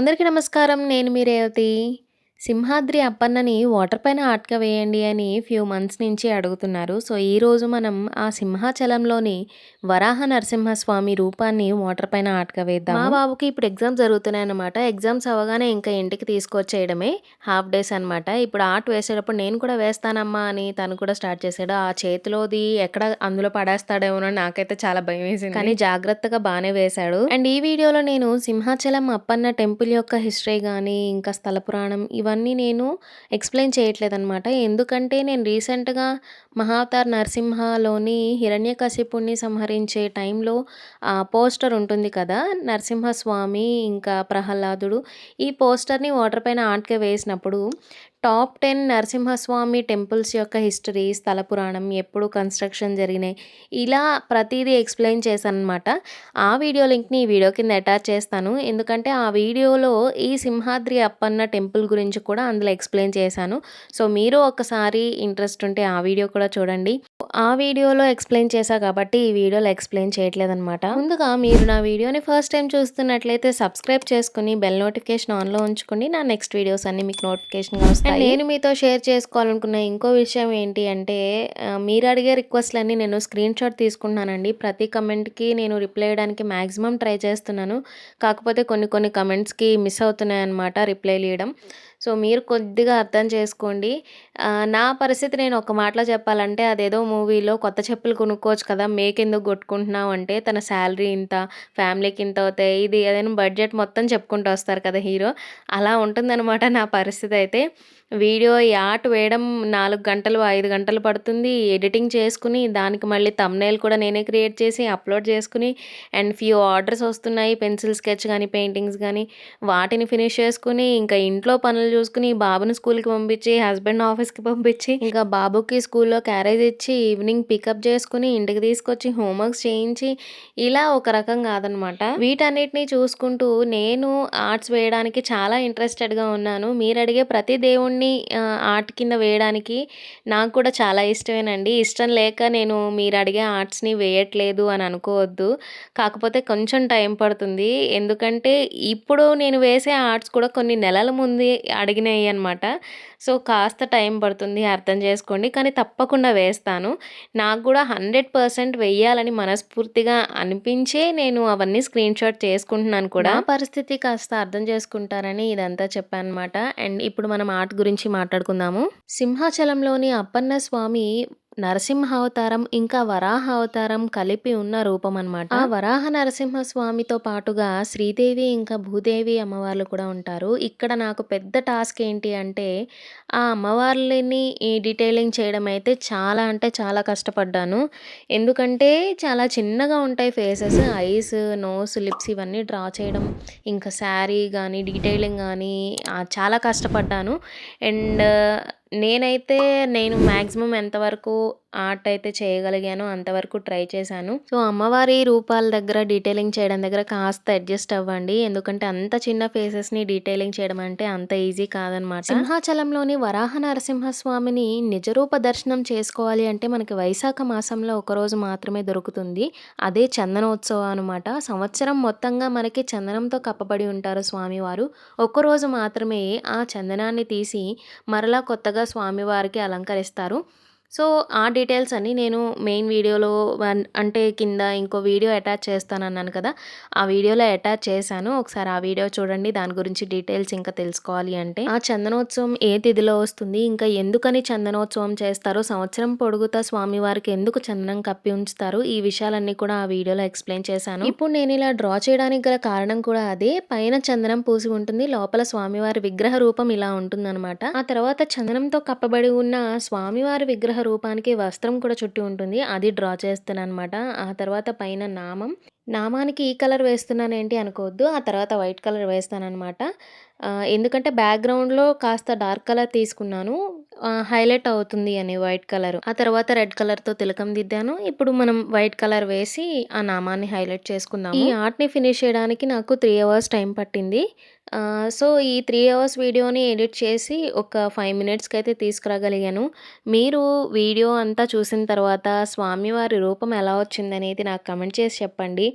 అందరికీ నమస్కారం. నేను మీ రేవతి. సింహాద్రి అప్పన్నని వాటర్ పైన ఆటక వేయండి అని ఫ్యూ మంత్స్ నుంచి అడుగుతున్నారు. సో, ఈరోజు మనం ఆ సింహాచలంలోని వరాహ నరసింహస్వామి రూపాన్ని వాటర్ పైన ఆటక వేద్దాము. మా బాబుకి ఇప్పుడు ఎగ్జామ్స్ జరుగుతున్నాయన్నమాట. ఎగ్జామ్స్ అవ్వగానే ఇంకా ఇంటికి తీసుకొచ్చేయడమే. హాఫ్ డేస్ అనమాట. ఇప్పుడు ఆర్ట్ వేసేటప్పుడు నేను కూడా వేస్తానమ్మా అని తను కూడా స్టార్ట్ చేశాడు. ఆ చేతిలోది ఎక్కడ అందులో పడేస్తాడేమోనని నాకైతే చాలా భయమేసింది. కానీ జాగ్రత్తగా బానే వేశాడు. అండ్ ఈ వీడియోలో నేను సింహాచలం అప్పన్న టెంపుల్ యొక్క హిస్టరీ గానీ, ఇంకా స్థల పురాణం ఇవన్నీ నేను ఎక్స్‌ప్లెయిన్ చేయట్లేదనమాట. ఎందుకంటే నేను రీసెంట్‌గా 'మహావతార్ నరసింహలోని హిరణ్యకశిపుణ్ణి సంహరించే టైంలో ఆ పోస్టర్ ఉంటుంది కదా! నరసింహస్వామి ఇంకా ప్రహ్లాదుడు. ఈ పోస్టర్‌ని వాటర్ పైన ఆటక వేసినప్పుడు టాప్ 10 నరసింహస్వామి టెంపుల్స్ యొక్క హిస్టరీ, స్థల పురాణం, ఎప్పుడు కన్‌స్ట్రక్షన్ జరిగినాయి, ఇలా ప్రతిదీ ఎక్స్‌ప్లెయిన్ చేశానమాట ఆ వీడియో లింక్‌ని ఈ వీడియో కింద అటాచ్ చేస్తాను. ఎందుకంటే ఆ వీడియోలో ఈ సింహాద్రి అప్పన్న టెంపుల్ గురించి కూడా అందులో ఎక్స్‌ప్లెయిన్ చేశాను. సో, మీరు ఒకసారి ఇంట్రెస్ట్ ఉంటే ఆ వీడియో కూడా చూడండి. ఆ వీడియోలో ఎక్స్‌ప్లెయిన్ చేశా కాబట్టి ఈ వీడియోలో ఎక్స్‌ప్లెయిన్ చేయట్లేదనమాట. ముందుగా మీరు నా వీడియోని ఫస్ట్ టైం చూస్తున్నట్లయితే సబ్స్క్రైబ్ చేసుకొని బెల్ నోటిఫికేషన్ ఆన్‌లో ఉంచుకోండి. నా నెక్స్ట్ వీడియోస్ అన్ని మీకు నోటిఫికేషన్‌గా వస్తాయి. అండ్ నేను మీతో షేర్ చేసుకోవాలనుకున్న ఇంకో విషయం ఏంటి అంటే మీరు అడిగే రిక్వెస్ట్‌లన్నీ నేను స్క్రీన్ షాట్ తీసుకుంటున్నానండి. ప్రతి కమెంట్‌కి నేను రిప్లై ఇవ్వడానికి మాక్సిమం ట్రై చేస్తున్నాను. కాకపోతే కొన్ని కొన్ని కమెంట్స్‌కి మిస్ అవుతున్నాయన్నమాట రిప్లైలు ఇయ్యడం. సో, మీరు కొద్దిగా అర్థం చేసుకోండి. నా పరిస్థితి నేను ఒక మాటలో చెప్పాలంటే అదేదో మూవీలో కొత్త చెప్పులు కొనుక్కోవచ్చు కదా! మేకెందుకు కొట్టుకుంటున్నావు అంటే తన శాలరీ ఇంత, ఫ్యామిలీకి ఇంత అవుతాయి. ఇది ఏదైనా బడ్జెట్ మొత్తం చెప్పుకుంటూ వస్తారు కదా హీరో. అలా ఉంటుందనమాట నా పరిస్థితి అయితే. వీడియో ఈ ఆర్ట్ వేయడం నాలుగు గంటలు, ఐదు గంటలు పడుతుంది. ఎడిటింగ్ చేసుకుని దానికి మళ్ళీ తమ్నైల్ కూడా నేనే క్రియేట్ చేసి అప్‌లోడ్ చేసుకుని అండ్ ఫ్యూ ఆర్డర్స్ వస్తున్నాయి. పెన్సిల్ స్కెచ్ కానీ పెయింటింగ్స్ కానీ వాటిని ఫినిష్ చేసుకుని ఇంకా ఇంట్లో పనులు చూసుకొని, బాబుని స్కూల్‌కి పంపించి, హస్బెండ్ ఆఫీస్‌కి పంపించి, ఇంకా బాబుకి స్కూల్‌లో క్యారేజ్ ఇచ్చి, ఈవినింగ్ పికప్ చేసుకొని, ఇంటికి తీసుకొచ్చి హోంవర్క్స్ చేయించి, ఇలా ఒక రకం కాదనమాట. వీటన్నిటిని చూసుకుంటూ నేను ఆర్ట్స్ వేయడానికి చాలా ఇంట్రెస్టెడ్‌గా ఉన్నాను. మీరు అడిగే ప్రతి దేవుణ్ణి ఆర్ట్ కింద వేయడానికి నాకు కూడా చాలా ఇష్టమేనండి. ఇష్టం లేక నేను మీరు అడిగే ఆర్ట్స్‌ని వేయట్లేదు అని అనుకోవద్దు. కాకపోతే కొంచెం టైం పడుతుంది. ఎందుకంటే ఇప్పుడు నేను వేసే ఆర్ట్స్ కూడా కొన్ని నెలల ముందు అడిగినాయి అనమాట. సో, కాస్త టైం పడుతుంది అర్థం చేసుకోండి. కానీ తప్పకుండా వేస్తాను. నాకు కూడా 100% వెయ్యాలని మనస్ఫూర్తిగా అనిపించే నేను అవన్నీ స్క్రీన్ షాట్ చేసుకుంటున్నాను కూడా. పరిస్థితి కాస్త అర్థం చేసుకుంటారని ఇదంతా చెప్పాను అనమాట అండ్ ఇప్పుడు మనం ఆర్ట్ గురించి మాట్లాడుకుందాము. సింహాచలంలోని అప్పన్న స్వామి నరసింహావతారం, ఇంకా వరాహ అవతారం కలిపి ఉన్న రూపం అనమాట. ఆ వరాహ నరసింహస్వామితో పాటుగా శ్రీదేవి ఇంకా భూదేవి అమ్మవార్లు కూడా ఉంటారు. ఇక్కడ నాకు పెద్ద టాస్క్ ఏంటి అంటే ఆ అమ్మవార్లని ఈ డీటెయిలింగ్ చేయడం అయితే చాలా అంటే చాలా కష్టపడ్డాను. ఎందుకంటే చాలా చిన్నగా ఉంటాయి ఫేసెస్. ఐస్, నోస్, లిప్స్ ఇవన్నీ డ్రా చేయడం, ఇంకా శారీ కానీ డీటెయిలింగ్ కానీ చాలా కష్టపడ్డాను. అండ్ నేనైతే నేను మ్యాక్సిమం ఎంతవరకు ఆర్ట్ అయితే చేయగలిగాను అంతవరకు ట్రై చేశాను. సో, అమ్మవారి రూపాల దగ్గర డీటెయిలింగ్ చేయడం దగ్గర కాస్త అడ్జస్ట్ అవ్వండి. ఎందుకంటే అంత చిన్న ఫేసెస్‌ని డీటెయిలింగ్ చేయడం అంటే అంత ఈజీ కాదనమాట. సింహాచలంలోని వరాహ నరసింహస్వామిని నిజరూప దర్శనం చేసుకోవాలి అంటే మనకి వైశాఖ మాసంలో ఒకరోజు మాత్రమే దొరుకుతుంది. అదే చందనోత్సవం అనమాట. సంవత్సరం మొత్తంగా మనకి చందనంతో కప్పబడి ఉంటారు స్వామివారు. ఒక్కరోజు మాత్రమే ఆ చందనాన్ని తీసి మరలా కొత్తగా స్వామివారికి అలంకరిస్తారు. సో, ఆ డీటెయిల్స్ అన్నీ నేను మెయిన్ వీడియోలో వన్ అంటే కింద ఇంకో వీడియో అటాచ్ చేస్తానన్నాను కదా! ఆ వీడియోలో అటాచ్ చేశాను. ఒకసారి ఆ వీడియో చూడండి. దాని గురించి డీటెయిల్స్ ఇంకా తెలుసుకోవాలి అంటే. ఆ చందనోత్సవం ఏ తిథిలో వస్తుంది, ఇంకా ఎందుకని చందనోత్సవం చేస్తారో, సంవత్సరం పొడుగుతా స్వామివారికి ఎందుకు చందనం కప్పి ఉంచుతారు, ఈ విషయాలన్నీ కూడా ఆ వీడియోలో ఎక్స్‌ప్లెయిన్ చేశాను. ఇప్పుడు నేను ఇలా డ్రా చేయడానికి గల కారణం కూడా అదే. పైన చందనం పూసి ఉంటుంది. లోపల స్వామివారి విగ్రహ రూపం ఇలా ఉంటుందనమాట. ఆ తర్వాత చందనంతో కప్పబడి ఉన్న స్వామివారి విగ్రహ రూపానికి వస్త్రం కూడా చుట్టి ఉంటుంది. అది డ్రా చేస్తాను అనమాట ఆ తర్వాత పైన నామం. నామానికి ఈ కలర్ వేస్తున్నానేంటి అనుకోవద్దు. ఆ తర్వాత వైట్ కలర్ వేస్తాననమాట. ఆహ్, ఎందుకంటే బ్యాక్‌గ్రౌండ్‌లో కాస్త డార్క్ కలర్ తీసుకున్నాను. హైలైట్ అవుతుంది అని వైట్ కలర్. ఆ తర్వాత రెడ్ కలర్‌తో తిలకం దిద్దాను. ఇప్పుడు మనం వైట్ కలర్ వేసి ఆ నామాన్ని హైలైట్ చేసుకుందాము. ఈ ఆర్ట్‌ని ఫినిష్ చేయడానికి నాకు 3 అవర్స్ టైం పట్టింది. సో, ఈ 3 అవర్స్ వీడియోని ఎడిట్ చేసి ఒక 5 మినిట్స్‌కైతే తీసుకురాగలిగాను. మీరు వీడియో అంతా చూసిన తర్వాత స్వామివారి రూపం ఎలా వచ్చిందనేది నాకు కమెంట్ చేసి చెప్పండి.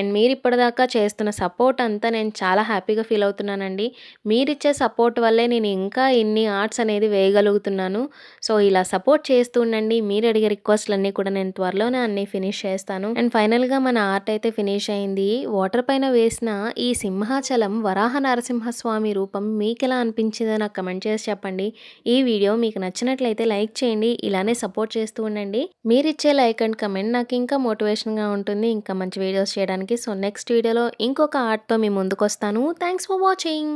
అండ్ మీరు ఇప్పటిదాకా చేస్తున్న సపోర్ట్ అంతా నేను చాలా హ్యాపీగా ఫీల్ అవుతున్నానండి. మీరిచ్చే సపోర్ట్ వల్లే నేను ఇంకా ఇన్ని ఆర్ట్స్ అనేది వేయగలుగుతున్నాను. సో ఇలా సపోర్ట్ చేస్తూ ఉండండి. మీరు అడిగే రిక్వెస్ట్లన్నీ కూడా నేను త్వరలోనే అన్నీ ఫినిష్ చేస్తాను. అండ్ ఫైనల్గా మన ఆర్ట్ అయితే ఫినిష్ అయింది. వాటర్ పైన వేసిన ఈ సింహాచలం వరాహ నరసింహస్వామి రూపం మీకు ఎలా అనిపించిందో నాకు కమెంట్ చేసి చెప్పండి. ఈ వీడియో మీకు నచ్చినట్లయితే లైక్ చేయండి. ఇలానే సపోర్ట్ చేస్తూ ఉండండి. మీరిచ్చే లైక్ అండ్ కమెంట్ నాకు ఇంకా మోటివేషన్గా ఉంటుంది. ఇంకా మంచి వీడియోస్ చేయడానికి చేయడానికి సో నెక్స్ట్ వీడియోలో ఇంకొక ఆర్ట్తో మీ ముందుకు వస్తాను థ్యాంక్స్ ఫర్ వాచింగ్